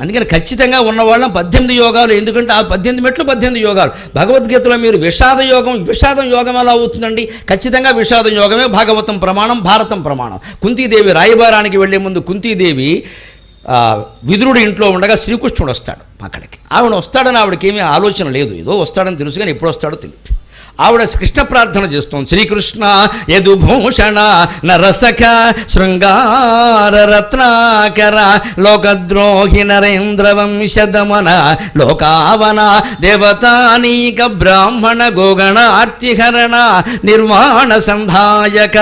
అందుకని ఖచ్చితంగా ఉన్నవాళ్ళం పద్దెనిమిది యోగాలు. ఎందుకంటే ఆ పద్దెనిమిది మెట్లు పద్దెనిమిది యోగాలు. భగవద్గీతలో మీరు విషాద యోగం విషాదం యోగం ఎలా అవుతుందండి? ఖచ్చితంగా విషాదం యోగమే భాగవతం ప్రమాణం భారతం ప్రమాణం. కుంతీదేవి రాయబారానికి వెళ్ళే ముందు కుంతీదేవి ఆ, విదురుడి ఇంట్లో ఉండగా శ్రీకృష్ణుడు వస్తాడు అక్కడికి. ఆవిడ వస్తాడని ఆవిడకి ఏమీ ఆలోచన లేదు. ఏదో వస్తాడని తెలుసు కానీ ఎప్పుడు వస్తాడో తెలియదు ఆవిడ కృష్ణ ప్రార్థన చేస్తుంది. శ్రీకృష్ణ యదుభూషణ నరసక శృంగార రత్నాకర లోకద్రోహి నరేంద్ర వంశదమన లోకావన దేవతానీక బ్రాహ్మణ గోగణ ఆర్తిహరణ నిర్వాణ సంధాయక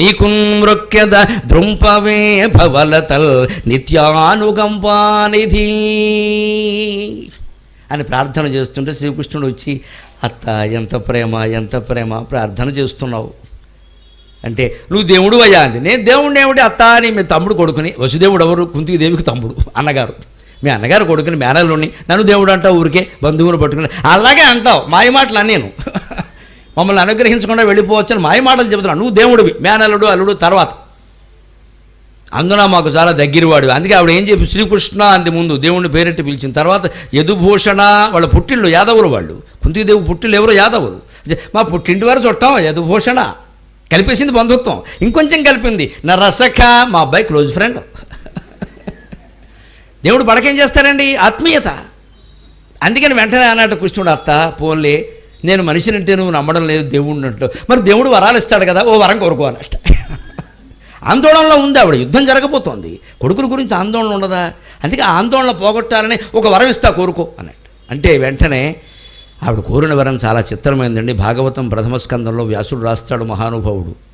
నీకున్మృక్యద ద్రుంపవే భవలతల్ నిత్యానుకంపానిధి అని ప్రార్థన చేస్తుంటే శ్రీకృష్ణుడు వచ్చి అత్త ఎంత ప్రేమ ఎంత ప్రేమ ప్రార్థన చేస్తున్నావు. అంటే నువ్వు దేవుడు అయ్యా అంది. నేను దేవుడు ఏమిటి అత్త అని మీ తమ్ముడు కొడుకుని వసుదేవుడు ఎవరు? కుంతిదేవికి తమ్ముడు అన్నగారు. మీ అన్నగారు కొడుకుని మేనల్లోని నన్ను దేవుడు అంటావు ఊరికే బంధువులు పట్టుకుని అలాగే అంటావు. మాయ మాటలు నేను మమ్మల్ని అనుగ్రహించకుండా వెళ్ళిపోవచ్చని మాయ మాటలు చెబుతున్నాను నువ్వు దేవుడివి మేనల్లుడు అల్లుడు తర్వాత. అందున మాకు చాలా దగ్గరవాడు అందుకే ఆవిడ ఏం చెప్పి శ్రీకృష్ణ అంది ముందు దేవుణ్ణి పేరెట్టి పిలిచిన తర్వాత యదుభూషణ వాళ్ళ పుట్టిళ్ళు యాదవులు వాళ్ళు. కుంతీదేవి పుట్టిలు ఎవరో యాదవులు మా పుట్టింటి వారు చుట్టాం యదుభూషణ కలిపేసింది బంధుత్వం. ఇంకొంచెం కలిపింది. నా రసఖ మా అబ్బాయి క్లోజ్ ఫ్రెండ్. దేవుడు పడకేం చేస్తారండి? ఆత్మీయత. అందుకని వెంటనే అన్నట్టు కృష్ణుడు అత్త పోన్లే నేను మనిషినంటే నువ్వు నమ్మడం లేదు దేవుడిని అంటూ మరి దేవుడు వరాలు ఇస్తాడు కదా ఓ వరం కోరుకో అన్నట్టు. ఆందోళనలో ఉంది ఆవిడ యుద్ధం జరగబోతోంది. కొడుకుల గురించి ఆందోళన ఉండదా? అందుకే ఆ ఆందోళన పోగొట్టాలని ఒక వరం ఇస్తా కోరుకో అన్నట్టు. అంటే వెంటనే ఆవిడ కోరిన వరం చాలా చిత్రమైందండి. భాగవతం ప్రథమ స్కందంలో వ్యాసుడు రాస్తాడు మహానుభావుడు.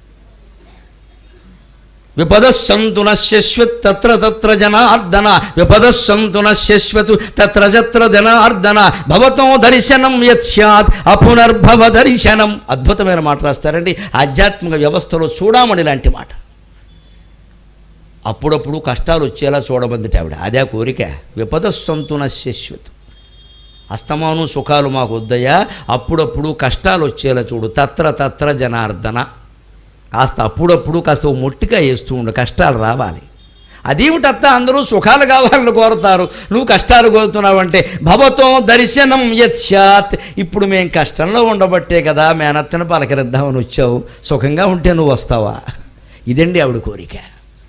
విపదస్సంతు నశ్యశ్వత్ తత్ర తత్ర జనార్దన విపదస్సంతు నశ్యశ్వతు తత్ర జత్ర జనార్దన భవతో దర్శనం యత్స్యాత్ అపునర్భవ దర్శనం. అద్భుతమైన మాట రాస్తారండి. ఆధ్యాత్మిక వ్యవస్థలో చూడమని లాంటి మాట. అప్పుడప్పుడు కష్టాలు వచ్చేలా చూడమందిట ఆవిడ. అదే కోరిక. విపదస్సంతు నశ్యశ్వత్ అస్తమానం సుఖాలు మాకు వద్దయ్యా. అప్పుడప్పుడు కష్టాలు వచ్చేలా చూడు. తత్ర తత్ర జనార్దన. కాస్త అప్పుడప్పుడు కాస్త మొట్టిగా వేస్తూ ఉండు. కష్టాలు రావాలి. అదేమిటత్త అందరూ సుఖాలు కావాలని కోరుతారు? నువ్వు కష్టాలు కోరుతున్నావు అంటే భవతో దర్శనం యత్సాత్ ఇప్పుడు మేము కష్టంలో ఉండబట్టే కదా మేనత్తను పలకరిద్దామని వచ్చావు. సుఖంగా ఉంటే నువ్వు వస్తావా? ఇదండి ఆవిడ కోరిక.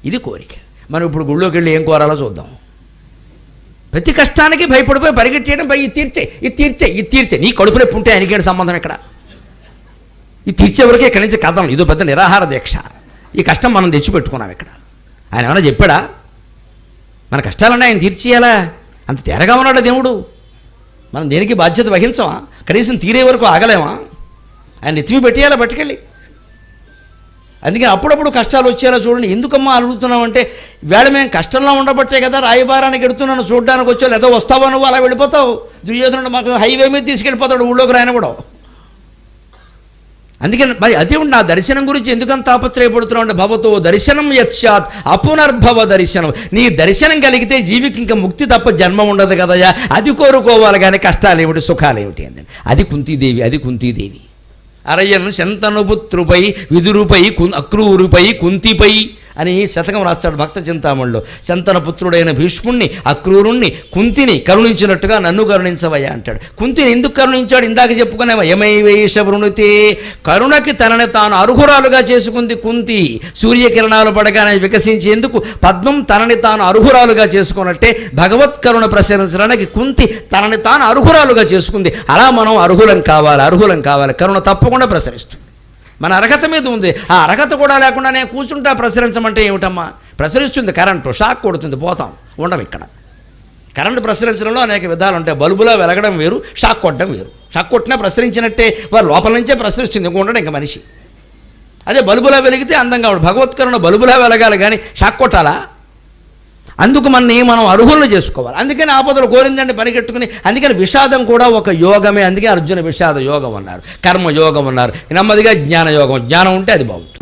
ఇది కోరిక. మనం ఇప్పుడు గుళ్ళోకి వెళ్ళి ఏం కోరాలో చూద్దాం. ప్రతి కష్టానికి భయపడిపోయి పరిగెట్టేయడం భయ. ఇది తీర్చే ఇది తీర్చే ఇది తీర్చే. నీ కడుపు నొప్పి ఉంటే ఆయనకేడు సంబంధం ఇక్కడ ఇది తీర్చే వరకు ఇక్కడి నుంచి కథం ఇదో పెద్ద నిరాహార దీక్ష. ఈ కష్టం మనం తెచ్చిపెట్టుకున్నాం ఇక్కడ. ఆయన ఏమైనా చెప్పాడా? మన కష్టాలన్నీ ఆయన తీర్చేయాలా? అంత తేరగా ఉన్నాడు దేవుడు? మనం దేనికి బాధ్యత వహించమా? కనీసం తీరే వరకు ఆగలేమా? ఆయన ఎత్తివి పెట్టేయాలా పట్టుకెళ్ళి అందుకని అప్పుడప్పుడు కష్టాలు వచ్చేలా చూడండి. ఎందుకమ్మా అడుగుతున్నాం అంటే వేళ మేము కష్టంలో ఉండబట్టే కదా రాయబారానికి ఎడుతున్నాను చూడడానికి వచ్చావు లేదా వస్తావా నువ్వు అలా వెళ్ళిపోతావు. దుర్యోధనుడు మాకు హైవే మీద తీసుకెళ్ళిపోతాడు ఊళ్ళోకి రాయన కూడా. అందుకని మరి అదే నా దర్శనం గురించి ఎందుకంత తాపత్రయపడుతున్నావు అంటే భవతో దర్శనం యత్సాత్ అపునర్భవ దర్శనం. నీ దర్శనం కలిగితే జీవికి ఇంకా ముక్తి తప్ప జన్మ ఉండదు కదయా అది కోరుకోవాలి కానీ కష్టాలు ఏమిటి సుఖాలు ఏమిటి అని. అది కుంతీదేవి అది కుంతీదేవి. అరయన్ శంతనుపుత్రుపై విదురుపై కు అక్రూరుపై కుంతిపై అని శతకం రాస్తాడు భక్త చింతామణిలో. చంతన పుత్రుడైన భీష్ముణ్ణి అక్రూరుణ్ణి కుంతిని కరుణించినట్టుగా నన్ను కరుణించవయ్యా అంటాడు. కుంతిని ఎందుకు కరుణించాడు? ఇందాక చెప్పుకునేవా యమై వేష వృణితే. కరుణకి తనని తాను అర్హురాలుగా చేసుకుంది కుంతి. సూర్యకిరణాలు పడగానే వికసించేందుకు పద్మం తనని తాను అర్హురాలుగా చేసుకున్నట్టే భగవత్ కరుణ ప్రసరించడానికి కుంతి తనని తాను అర్హురాలుగా చేసుకుంది. అలా మనం అర్హులం కావాలి అర్హులం కావాలి. కరుణ తప్పకుండా ప్రసరిస్తుంది. మన అర్హత మీద ఉంది. ఆ అర్హత కూడా లేకుండా నేను కూర్చుంటా ప్రసరించమంటే ఏమిటమ్మా? ప్రసరిస్తుంది కరెంటు షాక్ కొడుతుంది పోతాం ఉండం ఇక్కడ. కరెంటు ప్రసరించడంలో అనేక విధాలు ఉంటాయి. బల్బులో వెలగడం వేరు షాక్ కొట్టడం వేరు. షాక్ కొట్టినా ప్రసరించినట్టే వారు లోపల నుంచే ప్రసరిస్తుంది ఇంక ఉండడం ఇంకా మనిషి. అదే బల్బులా వెలిగితే అందంగా ఉంటుంది భగవత్కరణ బల్బులా వెలగాలి కానీ షాక్ కొట్టాలా? అందుకు మనని మనం అర్హులను చేసుకోవాలి. అందుకని ఆపదలు కోరిందండి పరిగెట్టుకుని అందుకని విషాదం కూడా ఒక యోగమే. అందుకే అర్జున విషాద యోగం అన్నారు. కర్మ యోగం అన్నారు. నెమ్మదిగా జ్ఞాన యోగం జ్ఞానం ఉంటే అది బాగుంటుంది.